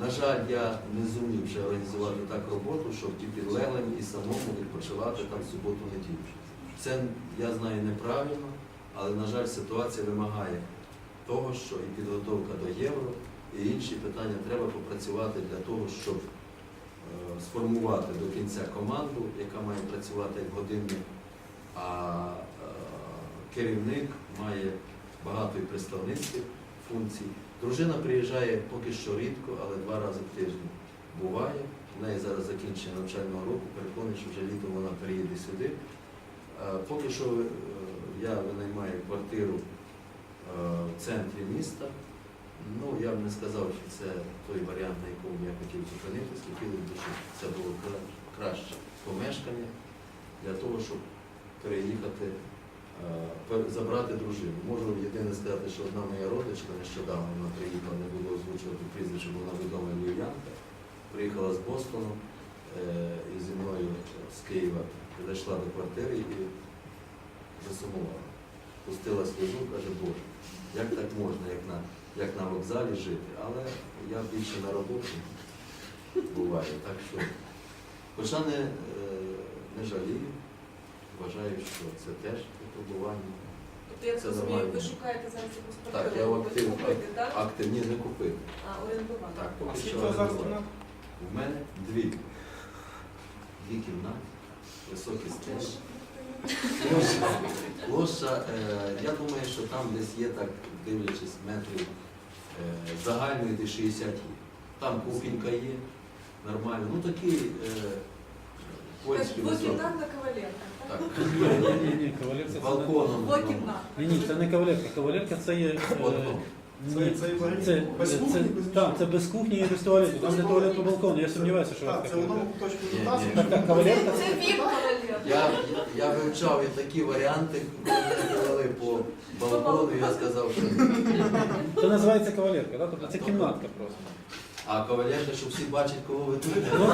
На жаль, я не зумів ще організувати так роботу, щоб і підлеглим, і самому відпочивати там суботу-неділю. Це я знаю неправильно, але на жаль, ситуація вимагає того, що і підготовка до євро, і інші питання треба попрацювати для того, щоб е, сформувати до кінця команду, яка має працювати як годинник, а е, керівник має багато і представницьких функцій. Дружина приїжджає поки що рідко, але два рази в тиждень буває. У неї зараз закінчення навчального року, переконаний, що вже літом вона приїде сюди. Е, Поки що е, я винаймаю квартиру е, в центрі міста. Ну, я б не сказав, що це той варіант, на якому я хотів зупинитися. Хотілося б, щоб це було краще помешкання для того, щоб переїхати, забрати дружину. Можу єдине сказати, що одна моя родичка нещодавно вона приїхала, не буду озвучувати прізвище, бо вона відома львів'янка, приїхала з Бостону е, і зі мною з Києва зайшла до квартири і засумувала. Пустила сльозу, каже, Боже, як так можна, як на, як на вокзалі жити, але я більше на роботі буваю. Так що, хоча не, е, не жалію, вважаю, що це теж випробування. Тобто, я Це розумію, ви шукаєте зараз якусь Так, я в яку актив, купити, так? активні не купити. А, орендувати. Так, А поки що зараз орендувати. кімнат? У мене дві. Дві кімнати, високі стелі. Площа, площа е, я думаю, що там десь є так, дивлячись, метрів е, загальної десь 60 є. Там кухонька є, нормально. Ну такі е, польські. Двокімнатна кавалерка, так? Так, Ні, ні, ні, кавалерка це балконом. Двокімнатна. не... Ні, ні, це не кавалерка. Кавалерка це є. е, Балкон. Ні, Це, це, варіант це, без це, кухні, без так, це без кухні і без туалету. Там де туалет по балкону. Я сумніваюся, що Так, це в одному куточку Так, так, кавалерка Це. Я, я вивчав і такі варіанти, коли по балкону, я сказав, що Це називається кавалерка, так? Тобто це кімнатка просто. а кавалерка, щоб всі бачать, кого ви тут. Ну,